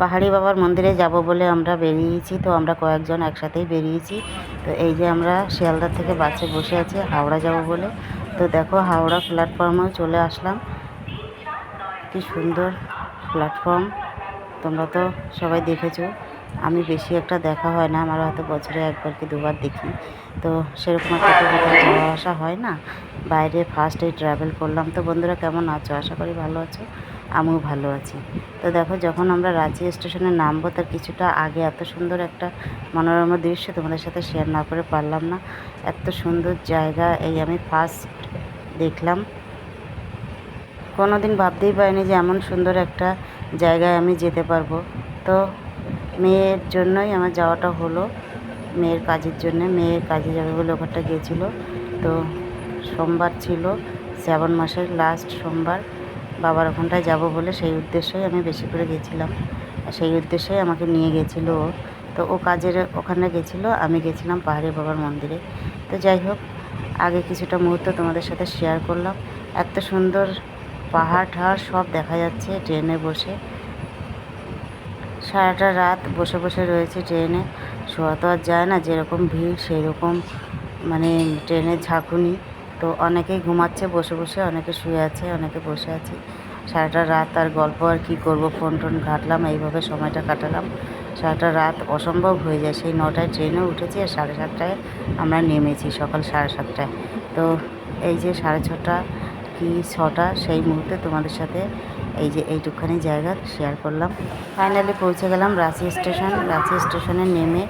পাহাড়ি বাবার মন্দিরে যাব বলে আমরা বেরিয়েছি, তো আমরা কয়েকজন একসাথেই বেরিয়েছি। তো এই যে আমরা শিয়ালদার থেকে বাসে বসে আছি, হাওড়া যাব বলে। তো দেখো হাওড়া প্ল্যাটফর্মেও চলে আসলাম। কি সুন্দর প্ল্যাটফর্ম তোমরা তো সবাই দেখেছ। আমি বেশি একটা দেখা হয় না, আমার হয়তো বছরে একবার কি দুবার দেখি। তো সেরকম একটা যাওয়া আসা হয় না। বাইরে ফার্স্ট এই ট্রাভেল করলাম। তো বন্ধুরা কেমন আছো? আশা করি ভালো আছো। আমিও ভালো আছি। তো দেখো, যখন আমরা রাঁচি স্টেশনে নামবো, তার কিছুটা আগে এত সুন্দর একটা মনোরম দৃশ্য তোমাদের সাথে শেয়ার না করে পারলাম না। এত সুন্দর জায়গা, এই আমি ফার্স্ট দেখলাম। কোনো দিন ভাবতেই পারিনি যে এমন সুন্দর একটা জায়গায় আমি যেতে পারব। তো মেয়ের জন্যই আমার যাওয়াটা হলো, মেয়ের কাজের জন্য। মেয়ের কাজে যাবে বলে ওখানটা গিয়েছিল তো সোমবার ছিল, শ্রাবণ মাসের লাস্ট সোমবার। বাবার ওখানটায় যাব বলে সেই উদ্দেশ্যেই আমি বেশি করে গেছিলাম। সেই উদ্দেশ্যেই আমাকে নিয়ে গেছিল ও। তো ও কাজের ওখানে গেছিল, আমি গেছিলাম পাহাড়ি বাবার মন্দিরে। তো যাই হোক, আগে কিছুটা মুহূর্ত তোমাদের সাথে শেয়ার করলাম। এত সুন্দর পাহাড় ঠাড় সব দেখা যাচ্ছে ট্রেনে বসে। সারাটা রাত বসে বসে রয়েছে ট্রেনে। শোয়া তো আর যায় না, যেরকম ভিড় সেই রকম মানে ট্রেনের ঝাঁকুনি। তো অনেকেই ঘুমাচ্ছে, বসে বসে, অনেকে শুয়ে আছে, অনেকে বসে আছে। সারাটা রাত আর গল্প আর কী করব, ফোন টোন ঘাটলাম, এইভাবে সময়টা কাটালাম। সারাটা রাত অসম্ভব হয়ে যায়, সেই নটায় ট্রেনে উঠেছি আর সাড়ে সাতটায় আমরা নেমেছি সকাল সাড়ে সাতটায়। তো এই যে সাড়ে ছটা কি ছটা, সেই মুহূর্তে তোমাদের সাথে এই যে এইটুকখানি জায়গা শেয়ার করলাম। ফাইনালি পৌঁছে গেলাম রাঁচি স্টেশন। রাঁচি স্টেশনে নেমে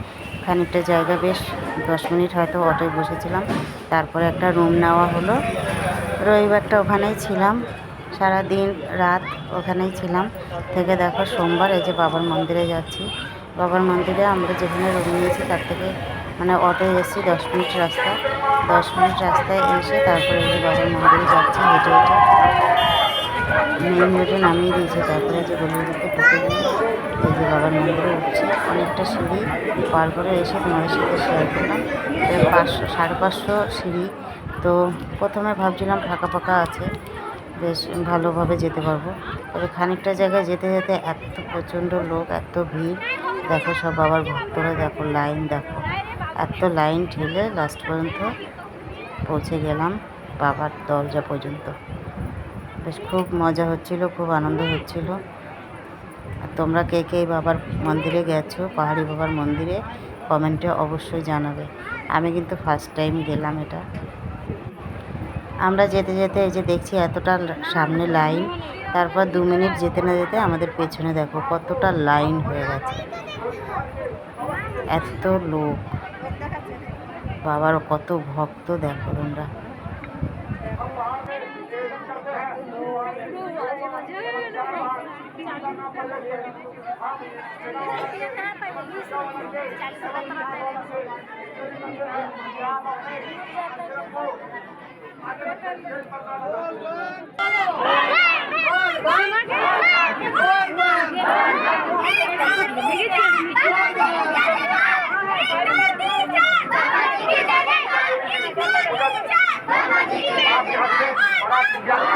খানিকটা জায়গা বেশ, দশ মিনিট হয়তো অটোয় বসেছিলাম। তারপরে একটা রুম নেওয়া হলো। রবিবারটা ওখানেই ছিলাম। সারা দিন রাত ওখানেই ছিলাম। থেকে দেখো সোমবার এই যে বাবার মন্দিরে যাচ্ছি। বাবার মন্দিরে আমরা যেখানে রুম নিয়েছি তার থেকে মানে অটোয় এসেছি দশ মিনিট রাস্তা। দশ মিনিট রাস্তায় এসে তারপরে এই যে বাবার মন্দিরে যাচ্ছি হেঁটে হেঁটে। মেন রোডে নামিয়ে দিয়েছে। তারপরে যে গলির ঢুকে গিয়ে যে বাবার মন্দিরে উঠছি, অনেকটা সিঁড়ি পার করে এসে তোমাদের সাথে শেয়ার করলাম। পাঁচশো, সাড়ে পাঁচশো সিঁড়ি। তো প্রথমে ভাবছিলাম ফাঁকা ফাঁকা আছে, বেশ ভালোভাবে যেতে পারব। তবে খানিকটা জায়গায় যেতে যেতে এত প্রচণ্ড লোক, এত ভিড়। দেখো সব বাবার ভক্তরা, দেখো লাইন, দেখো। এত লাইন ঠেলে লাস্ট পর্যন্ত পৌঁছে গেলাম বাবার দরজা পর্যন্ত। বেশ খুব মজা হচ্ছিল, খুব আনন্দ হচ্ছিল। তোমরা কে কে বাবার মন্দিরে গেছো, পাহাড়ি বাবার মন্দিরে, কমেন্টে অবশ্যই জানাবে। আমি কিন্তু ফার্স্ট টাইম গেলাম এটা। আমরা যেতে যেতে এই যে দেখছি এতটা সামনে লাইন, তারপর দু মিনিট যেতে না যেতে আমাদের পেছনে দেখো কতটা লাইন হয়ে গেছে। এত লোক। বাবার কত ভক্ত দেখো তোমরা। Yeah.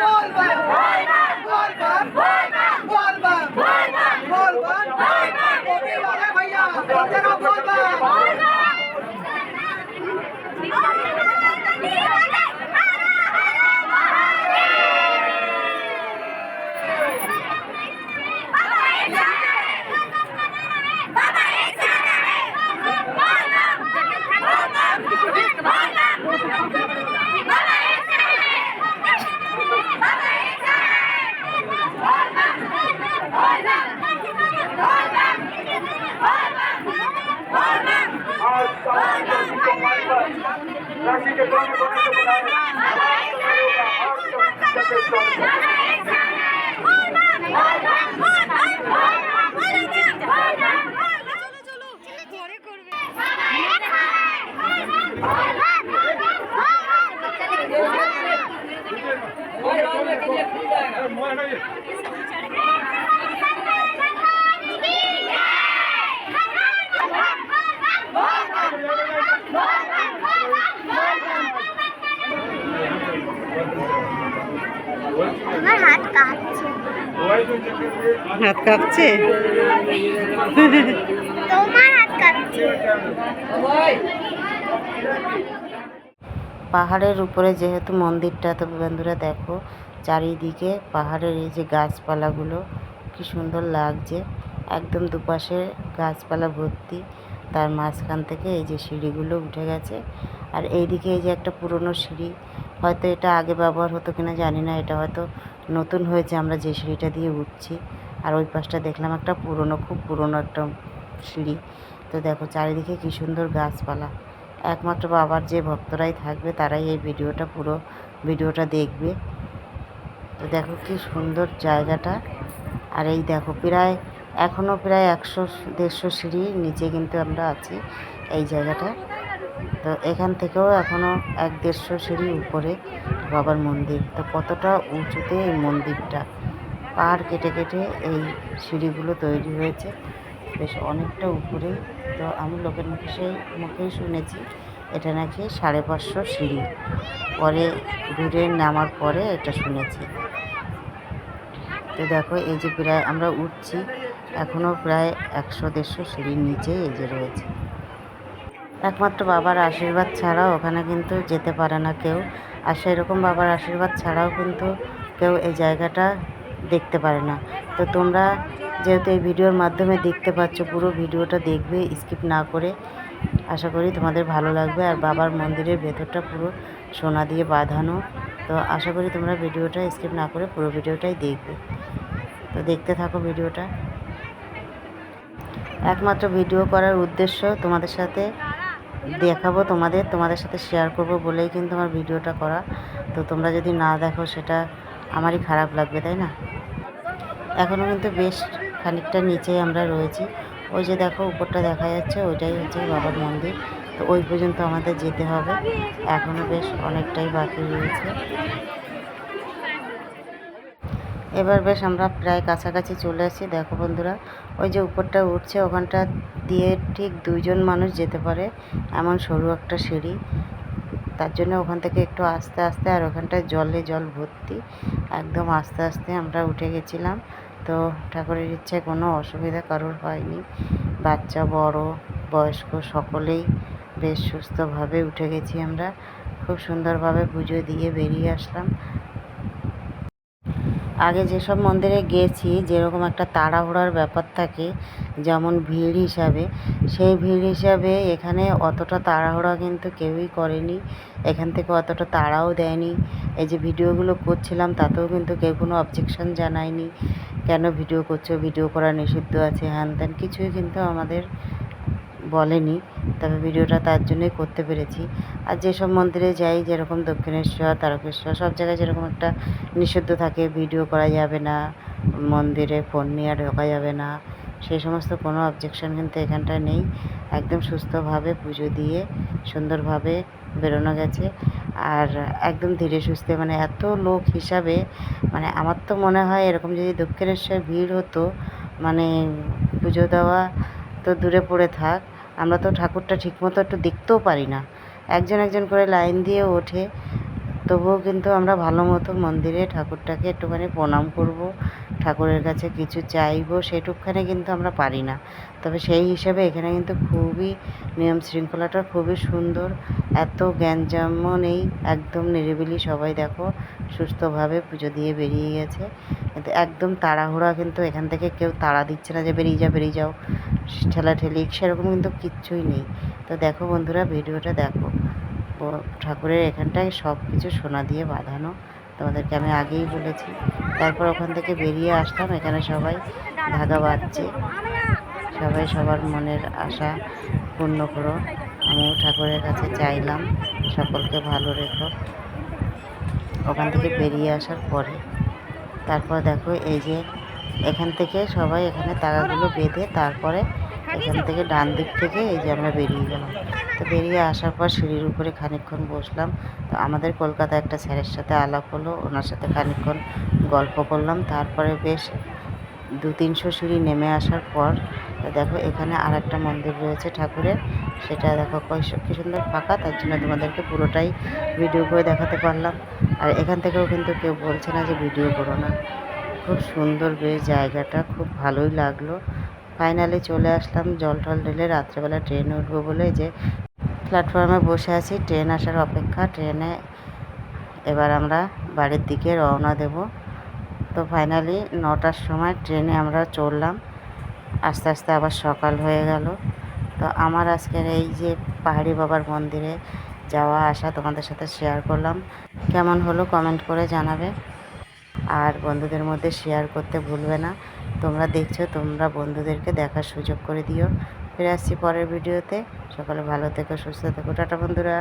বলবো হাত কাঁপছে হাত কাঁপছে? তোমার হাত কাঁপছে। পাহাড়ের উপরে যেহেতু মন্দিরটা তো বন্ধুরা দেখো চারিদিকে পাহাড়ের এই যে গাছপালাগুলো কি সুন্দর লাগছে। একদম দুপাশে গাছপালা ভর্তি তার মাঝখান থেকে এই যে সিঁড়িগুলো উঠে গেছে। আর এইদিকে এই যে একটা পুরনো সিঁড়ি হয়তো এটা আগে ব্যবহার হতো কিনা জানি না এটা হয়তো নতুন হয়েছে, আমরা যে সিঁড়িটা দিয়ে উঠছি। আর ওই পাশটা দেখলাম একটা পুরনো, খুব পুরনো একটা সিঁড়ি। তো দেখো চারিদিকে কি সুন্দর গাছপালা। একমাত্র বাবার যে ভক্তরাই থাকবে, তারাই এই ভিডিওটা পুরো ভিডিওটা দেখবে। তো দেখো কি সুন্দর জায়গাটা। আর এই দেখো প্রায় এখনও প্রায় একশো দেড়শো সিঁড়ি নিচে কিন্তু আমরা আছি এই জায়গাটা। তো এখান থেকেও এখনও এক দেড়শো সিঁড়ি উপরে বাবার মন্দির। তো কতটা উঁচুতে এই মন্দিরটা? পাহাড় কেটে কেটে এই সিঁড়িগুলো তৈরি হয়েছে। বেশ অনেকটা উপরে। তো আমি লোকের মুখে সেই মুখেই শুনেছি, এটা নাকি সাড়ে পাঁচশো সিঁড়ি। পরে ঘুরে নামার পরে এটা শুনেছি। তো দেখো, এই যে প্রায় আমরা উঠছি এখনও প্রায় একশো দেড়শো সিঁড়ির নিচে এই যে রয়েছে। একমাত্র বাবার আশীর্বাদ ছাড়াও ওখানে কিন্তু যেতে পারে না কেউ। আর সেরকম বাবার আশীর্বাদ ছাড়াও কিন্তু কেউ এই জায়গাটা দেখতে পারে না। তো তোমরা যেহেতু এই ভিডিওর মাধ্যমে দেখতে পাচ্ছ, পুরো ভিডিওটা দেখবে, স্কিপ না করে, আশা করি তোমাদের ভালো লাগবে। আর বাবার মন্দিরের ভেতরটা পুরো সোনা দিয়ে বাঁধানো। তো আশা করি তোমরা ভিডিওটা স্কিপ না করে পুরো ভিডিওটাই দেখবে। তো দেখতে থাকো ভিডিওটা। একমাত্র ভিডিও করার উদ্দেশ্য তোমাদের সাথে দেখাবো তোমাদের তোমাদের সাথে শেয়ার করব বলেই কিন্তু আমার ভিডিওটা করা। তো তোমরা যদি না দেখো সেটা আমারই খারাপ লাগবে, তাই না? এখনও কিন্তু বেশ খানিকটা নিচে আমরা রয়েছি। ওই যে দেখো, উপরটা দেখা যাচ্ছে, ওইটাই হচ্ছে বাবার মন্দির। তো ওই পর্যন্ত আমাদের যেতে হবে। এখনও বেশ অনেকটাই বাকি রয়েছে। এবার বেশ আমরা প্রায় কাছাকাছি চলে আসি। দেখো বন্ধুরা, ওই যে উপরটা উঠছে, ওখানটা দিয়ে ঠিক দুইজন মানুষ যেতে পারে, এমন সরু একটা সিঁড়ি। তার জন্য ওখান থেকে একটু আস্তে আস্তে আর ওখানটায় জলে জল ভর্তি, একদম আস্তে আস্তে আমরা উঠে গেছিলাম। তো ঠাকুরের ইচ্ছায় কোনো অসুবিধা কারোর হয়নি। বাচ্চা, বড়, বয়স্ক সকলেই বেশ সুস্থভাবে উঠে গেছি আমরা। খুব সুন্দরভাবে পুজো দিয়ে বেরিয়ে আসলাম। আগে যেসব মন্দিরে গেছি, যেরকম একটা তাড়াহুড়ার ব্যাপার থাকে, যেমন ভিড় হিসাবে, সেই ভিড় হিসাবে এখানে অতটা তাড়াহুড়া কিন্তু কেউই করেনি। এখান থেকে অতটা তাড়াও দেয়নি। এই যে ভিডিওগুলো করছিলাম, তাতেও কিন্তু কেউ কোনো অবজেকশন জানায়নি। কেন ভিডিও করছ? ভিডিও করা নিষিদ্ধ আছে, হ্যান ত্যান, কিছুই কিন্তু আমাদের বলেনি, তবে ভিডিওটা তার জন্যই করতে পেরেছি। আর যেসব মন্দিরে যাই, যেরকম দক্ষিণেশ্বর, তারকেশ্বর, সব জায়গায় যেরকম একটা নিষিদ্ধ থাকে, ভিডিও করা যাবে না, মন্দিরে ফোন নিয়ে ঢোকা যাবে না, সেই সমস্ত কোনো অবজেকশন কিন্তু এখানটায় নেই। একদম সুস্থভাবে পুজো দিয়ে সুন্দরভাবে বেরোনো গেছে। আর একদম ধীরে সুস্থে মানে এত লোক হিসাবে মানে আমার তো মনে হয় এরকম যদি দক্ষিণেশ্বর ভিড় হতো মানে পুজো দেওয়া তো দূরে পড়ে থাক। আমরা তো ঠাকুরটা ঠিকমতো একটু দেখতেও পারি না। একজন একজন করে লাইন দিয়ে ওঠে। তবুও কিন্তু আমরা ভালো মতো মন্দিরে ঠাকুরটাকে একটুখানি প্রণাম করব, ঠাকুরের কাছে কিছু চাইব, সেটুকখানি কিন্তু আমরা পারি না। তবে সেই হিসাবে এখানে কিন্তু খুবই নিয়ম শৃঙ্খলাটা খুবই সুন্দর। এত জ্ঞানজামও নেই, একদম নিরিবিলি সবাই দেখো। সুস্থভাবে পুজো দিয়ে বেরিয়ে গেছে। কিন্তু একদম তাড়াহুড়া কিন্তু এখান থেকে কেউ তাড়া দিচ্ছে না যে বেরিয়ে যাও বেরিয়ে যাও। ঠেলাঠেলি সেরকম কিন্তু কিচ্ছুই নেই। তো দেখো বন্ধুরা, ভিডিওটা দেখো। ঠাকুরের এখানটায় সব কিছু সোনা দিয়ে বাঁধানো। তোমাদেরকে আমি আগেই বলেছি। তারপর ওখান থেকে বেরিয়ে আসলাম। এখানে সবাই ধাগা বাঁধছে। সবাই সবার মনের আশা পূর্ণ করো। আমিও ঠাকুরের কাছে চাইলাম। সকলকে ভালো রেখো। ওখান থেকে বেরিয়ে আসার পরে, তারপর দেখো এই যে এখান থেকে সবাই এখানে তাগাগুলো বেঁধে তারপরে এখান থেকে ডান দিক থেকে এই যে আমরা বেরিয়ে গেলাম। তো বেরিয়ে আসার পর সিঁড়ির উপরে খানিকক্ষণ বসলাম। তো আমাদের কলকাতা একটা স্যারের সাথে আলাপ হলো, ওনার সাথে খানিকক্ষণ গল্প করলাম। তারপরে বেশ দু তিনশো সিঁড়ি নেমে আসার পর তো দেখো এখানে আর একটা মন্দির রয়েছে ঠাকুরের। সেটা দেখো কি সুন্দর ফাঁকা, তার জন্য তোমাদেরকে পুরোটাই ভিডিও করে দেখাতে পারলাম। আর এখান থেকেও কিন্তু কেউ বলছে না যে ভিডিও করো না। খুব সুন্দর বেশ জায়গাটা, খুব ভালোই লাগল। ফাইনালি চলে আসলাম, জল টল ঢেলে রাত্রেবেলা ট্রেনে উঠবো বলে যে প্ল্যাটফর্মে বসে আছি। ট্রেন আসার অপেক্ষা ট্রেনে এবার আমরা বাড়ির দিকে রওনা দেব। তো ফাইনালি নটার সময় ট্রেনে আমরা চড়লাম আস্তে আস্তে আবার সকাল হয়ে গেল। তো আমার আজকের এই যে পাহাড়ি বাবার মন্দিরে যাওয়া আসা তোমাদের সাথে শেয়ার করলাম। কেমন হলো কমেন্ট করে জানাবে। আর বন্ধুদের মধ্যে শেয়ার করতে ভুলবে না। তোমরা দেখছ, তোমরা বন্ধুদেরকে দেখার সুযোগ করে দিও। ফিরে আসছি পরের ভিডিওতে সকালে ভালো থেকো, সুস্থ থেকো। টাটা বন্ধুরা।